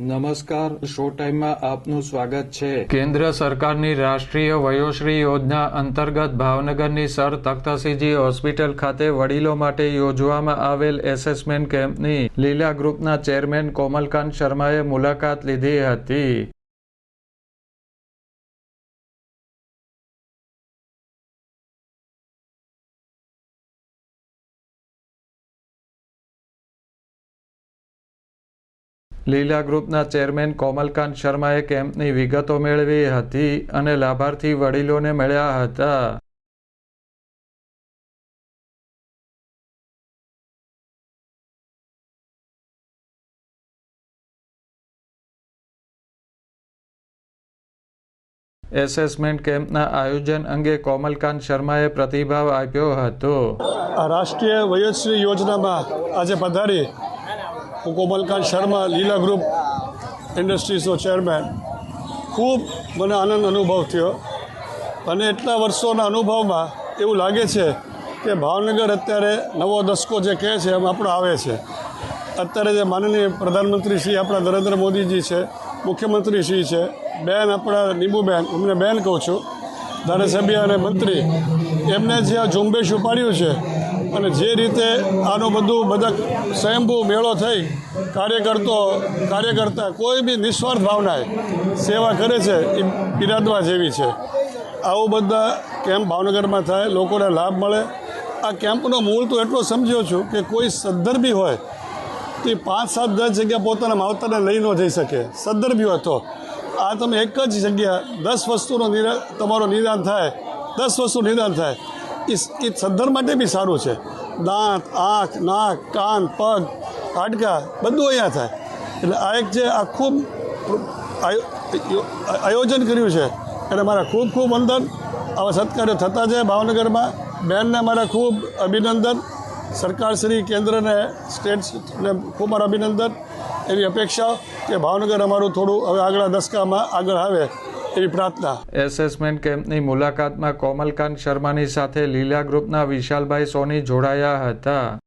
નમસ્કાર, શો ટાઈમમાં આપનું સ્વાગત છે. કેન્દ્ર સરકારની રાષ્ટ્રીય વયોશ્રી યોજના અંતર્ગત ભાવનગરની સર તખ્તસિંહજી હોસ્પિટલ ખાતે વડીલો માટે યોજવામાં આવેલ એસેસમેન્ટ કેમ્પની લીલા ગ્રુપના ચેરમેન કોમલકાંત શર્માએ મુલાકાત લીધી હતી. લીલા ગ્રુપના ચેરમેન કોમલકાંત શર્માએ કેમ્પની વિગતો મેળવી હતી અને લાભાર્થી વડીલોને મળ્યા હતા. એસેસમેન્ટ કેમ્પના આયોજન અંગે કોમલકાંત શર્માએ પ્રતિભાવ આપ્યો હતો. રાષ્ટ્રીય વયોશ્રી યોજનામાં આજે પધારી હું કોમલકાંત શર્મા, લીલા ગ્રુપ ઇન્ડસ્ટ્રીઝનો ચેરમેન. ખૂબ મને આનંદ અનુભવ થયો. અને એટલા વર્ષોના અનુભવમાં એવું લાગે છે કે ભાવનગર અત્યારે નવો દસકો જે કહે છે એમ આપણો આવે છે. અત્યારે જે માનનીય પ્રધાનમંત્રી શ્રી આપણા નરેન્દ્ર મોદીજી છે મુખ્યમંત્રી શ્રી છે, બેન આપણા નીંબુબેન, એમને બેન કહું છું, ધારાસભ્ય અને મંત્રી, એમને જે આ ઝુંબેશ ઉપાડ્યું છે અને જે રીતે આનું બધું બધા સ્વયંભૂ મેળો થઈ, કાર્યકર્તો, કાર્યકર્તા કોઈ બી નિસ્વાર્થ ભાવનાએ સેવા કરે છે, એ બિરાદવા જેવી છે. આવું બધા કેમ્પ ભાવનગરમાં થાય, લોકોને લાભ મળે. આ કેમ્પનો મૂળ તો એટલો સમજ્યો છું કે કોઈ સદ્ધર બી હોય, તે પાંચ સાત દસ જગ્યા પોતાના માવતરને લઈ ન જઈ શકે. સદ્ધર બી હોય તો. આ તમે એક જ જગ્યા દસ વસ્તુનો નિરા, તમારો નિદાન થાય, દસ વસ્તુ નિદાન થાય. એ સદ્ધર માટે બી સારું છે. દાંત, આંખ, નાક, કાન, પગ, હાડકા બધું અહીંયા થાય. એટલે આ એક જે આખું આયો- આયોજન કર્યું છે. એટલે મારા ખૂબ ખૂબ વંદન. આવા સત્કાર્યો થતા જાય ભાવનગરમાં. બેનને મારા ખૂબ અભિનંદન. સરકારશ્રી, કેન્દ્રને સ્ટેટને ખૂબ મારા અભિનંદન. એવી અપેક્ષા કે ભાવનગર અમારું થોડું હવે આગળ દસકામાં આગળ આવે. એવી પ્રાર્થના. એસેસમેન્ટ કેમ્પની મુલાકાતમાં કોમલકાંત શર્માની સાથે લીલા ગ્રુપના વિશાલભાઈ સોની જોડાયા હતા.